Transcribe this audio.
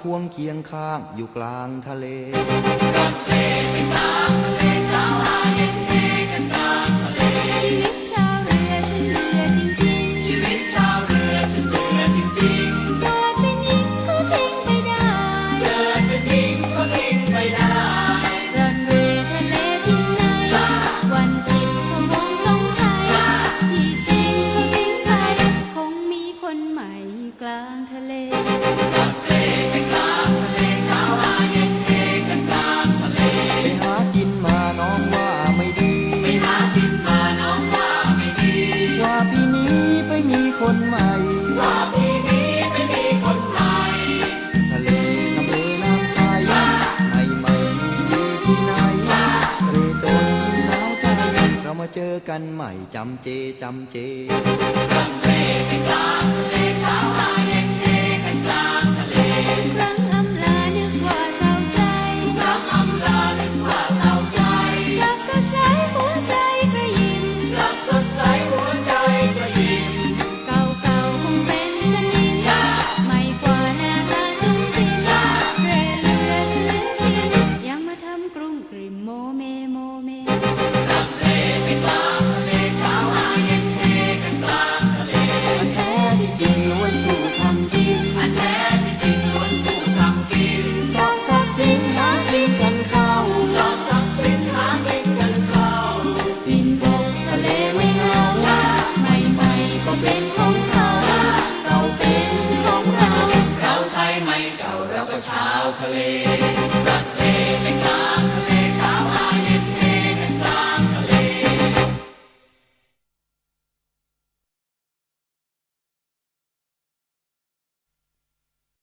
ควงเคียงข้างอยู่กลางทะเลดนตเป็นน้ำทะเลช้าหาเย็น กันใหม่จำเจจำเจจำเจเป็นกลางเลชาวไร่